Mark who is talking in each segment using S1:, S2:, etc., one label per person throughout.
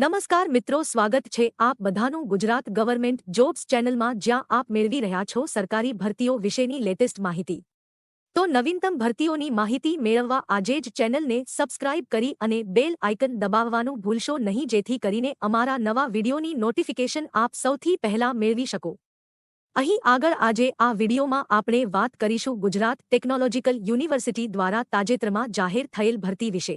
S1: નમસ્કાર મિત્રો, સ્વાગત છે આપ બધાનું ગુજરાત ગવર્મેન્ટ જોબ્સ ચેનલમાં, જ્યાં આપ મેળવી રહ્યા છો સરકારી ભરતીઓ વિશેની લેટેસ્ટ માહિતી. તો નવીનતમ ભરતીઓની માહિતી મેળવવા આજે જ ચેનલને સબસ્ક્રાઇબ કરી અને બેલ આઇકન દબાવવાનું ભૂલશો નહીં, જેથી કરીને અમારા નવા વિડીયોની નોટિફિકેશન આપ સૌથી પહેલા મેળવી શકો. અહીં આગળ આજે આ વિડીયોમાં આપણે વાત કરીશું ગુજરાત ટેકનોલોજીકલ યુનિવર્સિટી દ્વારા તાજેતરમાં જાહેર થયેલ ભરતી વિશે.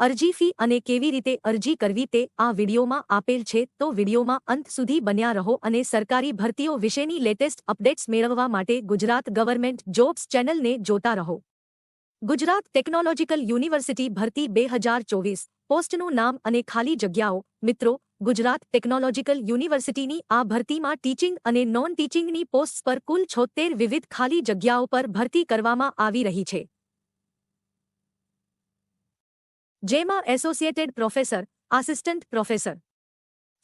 S1: અરજી ફી અને કેવી રીતે અરજી કરવી તે આ વિડીયોમાં આપેલ છે. તો વિડીયોમાં અંત સુધી બન્યા રહો અને સરકારી ભરતીઓ વિશેની લેટેસ્ટ અપડેટ્સ મેળવવા માટે ગુજરાત ગવર્મેન્ટ જોબ્સ ચેનલને જોતા રહો. ગુજરાત ટેકનોલોજીકલ યુનિવર્સિટી ભરતી બે હજાર ચોવીસ પોસ્ટનું નામ અને ખાલી જગ્યાઓ. મિત્રો, ગુજરાત ટેકનોલોજીકલ યુનિવર્સિટીની આ ભરતીમાં ટીચિંગ અને નોન ટીચિંગની પોસ્ટ પર કુલ છોતેર વિવિધ ખાલી જગ્યાઓ પર ભરતી કરવામાં આવી રહી છે. જેમાં associated professor, assistant professor,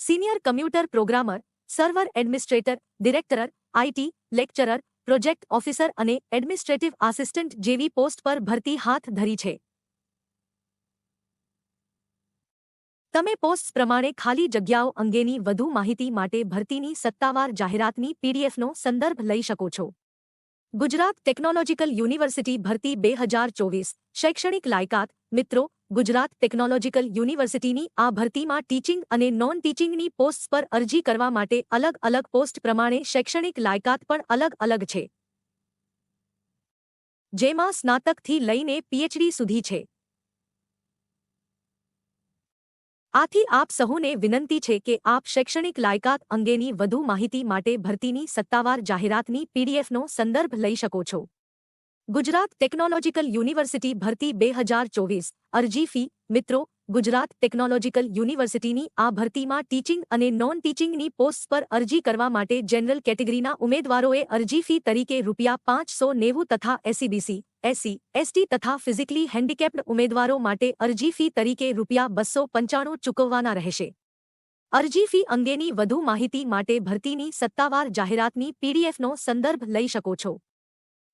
S1: senior computer programmer, server administrator director IT lecturer, project officer અને એડમિનિસ્ટ્રેટિવ આસિસ્ટન્ટ જેવી પોસ્ટ પર ભરતી હાથ ધરી છે. તમે પોસ્ટ પ્રમાણે ખાલી જગ્યાઓ અંગેની વધુ માહિતી માટે ભરતીની સત્તાવાર જાહેરાતની પીડીએફનો સંદર્ભ લઈ શકો છો. ગુજરાત ટેકનોલોજીકલ યુનિવર્સિટી ભરતી બે હજાર ચોવીસ, શૈક્ષણિક લાયકાત, મિત્રો ગુજરાત ટેકનોલોજીકલ યુનિવર્સિટીની આ ભરતીમાં ટીચિંગ અને નોન ટીચિંગની પોસ્ટ પર અરજી કરવા માટે અલગ અલગ પોસ્ટ પ્રમાણે શૈક્ષણિક લાયકાત પણ અલગ અલગ છે. જેમાં સ્નાતકથી લઈને પીએચડી સુધી છે. આથી આપ સહુને વિનંતી છે કે આપ શૈક્ષણિક લાયકાત અંગેની વધુ માહિતી માટે ભરતીની સત્તાવાર જાહેરાતની પીડીએફનો સંદર્ભ લઈ શકો છો. ગુજરાત ટેકનોલોજીકલ યુનિવર્સિટી ભરતી બે હજાર ચોવીસ. અરજી ફી, મિત્રો, ગુજરાત ટેકનોલોજીકલ યુનિવર્સિટીની આ ભરતીમાં ટીચિંગ અને નોન ટીચિંગની પોસ્ટ પર અરજી કરવા માટે જનરલ કેટેગરીના ઉમેદવારોએ અરજી ફી તરીકે રૂપિયા પાંચસો નેવું તથા એસીબીસી એસસી એસટી તથા ફિઝિકલી હેન્ડીકેપ્ડ ઉમેદવારો માટે અરજી ફી તરીકે રૂપિયા બસો પંચાણું ચૂકવવાના રહેશે. અરજી ફી અંગેની વધુ માહિતી માટે ભરતીની સત્તાવાર જાહેરાતની પીડીએફનો સંદર્ભ લઈ શકો છો.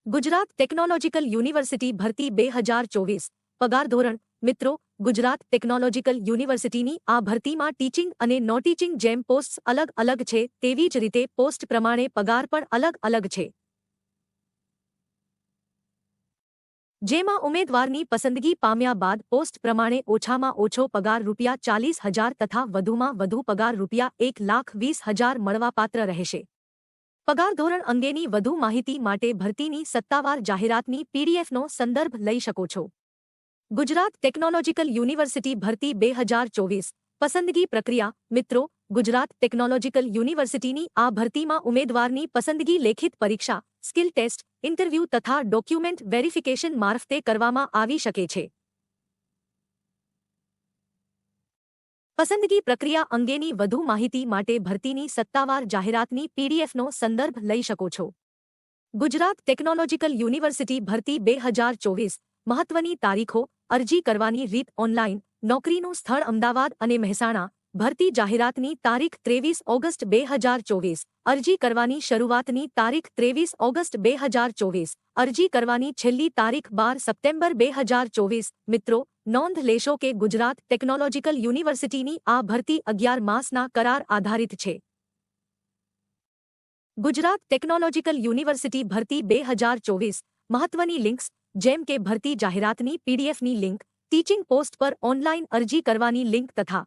S1: ગુજરાત ટેકનોલોજીકલ યુનિવર્સિટી ભરતી બે હજાર ચોવીસ. પગાર ધોરણ. મિત્રો, ગુજરાત ટેકનોલોજીકલ યુનિવર્સિટીની આ ભરતીમાં ટીચિંગ અને નો ટીચિંગ જેમ પોસ્ટ અલગ અલગ છે, તેવી જ રીતે પોસ્ટ પ્રમાણે પગાર પણ અલગ અલગ છે. જેમાં ઉમેદવારની પસંદગી પામ્યા બાદ પોસ્ટ પ્રમાણે ઓછામાં ઓછો પગાર રૂપિયા ચાલીસ હજાર તથા વધુમાં વધુ પગાર રૂપિયા એક લાખ વીસ હજાર મળવાપાત્ર રહેશે. પગાર ધોરણ અંગેની વધુ માહિતી માટે ભરતીની સત્તાવાર જાહેરાતની પીડીએફનો સંદર્ભ લઈ શકો છો. ગુજરાત ટેકનોલોજીકલ યુનિવર્સિટી ભરતી બે હજાર ચોવીસ. પસંદગી પ્રક્રિયા, મિત્રો, ગુજરાત ટેકનોલોજીકલ યુનિવર્સિટીની આ ભરતીમાં ઉમેદવારની પસંદગી લેખિત પરીક્ષા, સ્કિલ ટેસ્ટ, ઇન્ટરવ્યૂ તથા ડોક્યુમેન્ટ વેરિફિકેશન મારફતે કરવામાં આવી શકે છે. પસંદગી પ્રક્રિયા અંગેની વધુ માહિતી માટે ભરતીની સત્તાવાર જાહેરાતની પીડીએફનો સંદર્ભ લઈ શકો છો. ગુજરાત ટેકનોલોજીકલ યુનિવર્સિટી ભરતી બે હજાર ચોવીસ મહત્વની તારીખો અરજી કરવાની રીત ઓનલાઈન, નોકરીનું સ્થળ અમદાવાદ અને મહેસાણા ભરતી જાહેરાતની તારીખ ત્રેવીસ ઓગસ્ટ બે હજાર ચોવીસ. અરજી કરવાની શરૂઆતની તારીખ ત્રેવીસ ઓગસ્ટ બે હજાર ચોવીસ. અરજી કરવાની છેલ્લી તારીખ બાર સપ્ટેમ્બર બે હજાર ચોવીસ. મિત્રો, નોંધ લેશો કે ગુજરાત ટેકનોલોજીકલ યુનિવર્સિટીની આ ભરતી અગિયાર માસના કરાર આધારિત છે. ગુજરાત ટેકનોલોજીકલ યુનિવર્સિટી ભરતી બે હજાર ચોવીસ. મહત્વની લિંક્સ, જેમ કે ભરતી જાહેરાતની પીડીએફની લિંક, ટીચિંગ પોસ્ટ પર ઓનલાઈન અરજી કરવાની લિંક તથા